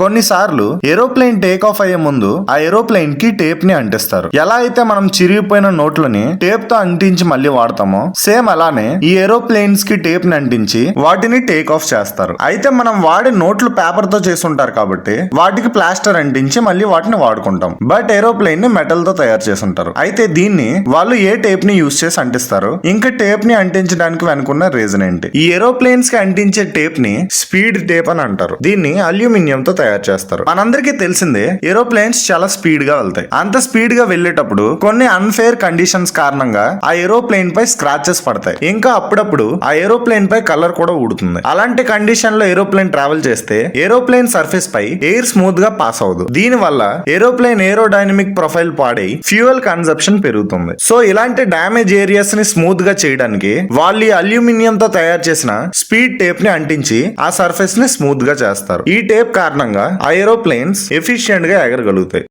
కొన్నిసార్లు aeroplane take off అయ్యే ముందు ఆ ఏరోప్లేన్కి టేప్ని అంటిస్తారు. ఎలా అయితే మనం చిరిగిపోయిన నోట్లని టేప్తో అంటించి మళ్ళీ వాడతామో సేమ్ అలానే ఈ ఏరోప్లేన్స్కి టేప్ని అంటించి వాటిని టేక్ ఆఫ్ చేస్తారు. అయితే మనం వాడే నోట్లు పేపర్తో చేసి ఉంటారు కాబట్టి వాటికి ప్లాస్టర్ అంటించి మళ్ళీ వాటిని వాడుకుంటాం. బట్ ఏరోప్లేన్ని మెటల్తో తయారు చేసి ఉంటారు. అయితే దీన్ని వాళ్ళు ఏ టేప్ని యూస్ చేసి అంటిస్తారు? ఇంకా టేప్ని అంటించడానికి వెనుకున్న రీజన్ ఏంటి? ఈ ఏరోప్లేన్స్కి అంటించే టేప్ని స్పీడ్ టేప్ అని అంటారు. దీన్ని అల్యూమినియం తో తయారు చేస్తారు. మనందరికీ తెలిసిందే ఏరోప్లేన్స్ చాలా స్పీడ్గా వెళ్తాయి. అంత స్పీడ్గా వెళ్ళేటప్పుడు కొన్ని అన్ఫేర్ కండిషన్స్ కారణంగా ఆ ఏరోప్లేన్ పై స్క్రాచెస్ పడతాయి. ఇంకా అప్పుడప్పుడు ఆ ఏరోప్లేన్ పై కలర్ కూడా ఊడుతుంది. అలాంటి కండిషన్లో ఏరోప్లేన్ ట్రావెల్ చేస్తే ఏరోప్లేన్ సర్ఫేస్ పై ఎయిర్ స్మూత్గా పాస్ అవ్వదు. దీని వల్ల ఏరోప్లేన్ ఏరోడైనమిక్ ప్రొఫైల్ పాడై ఫ్యూయల్ కన్సప్షన్ పెరుగుతుంది. సో ఇలాంటి డ్యామేజ్ ఏరియాస్ని స్మూత్గా చేయడానికి వాళ్ళు అల్యూమినియం తో తయారు చేసిన స్పీడ్ టేప్ని అంటించి ఆ సర్ఫేస్ని స్మూత్గా చేస్తారు. ఈ టేప్ కారణంగా ఆ ఏరోప్లేన్స్ ఎఫిషియెంట్గా ఎగరగలుగుతాయి.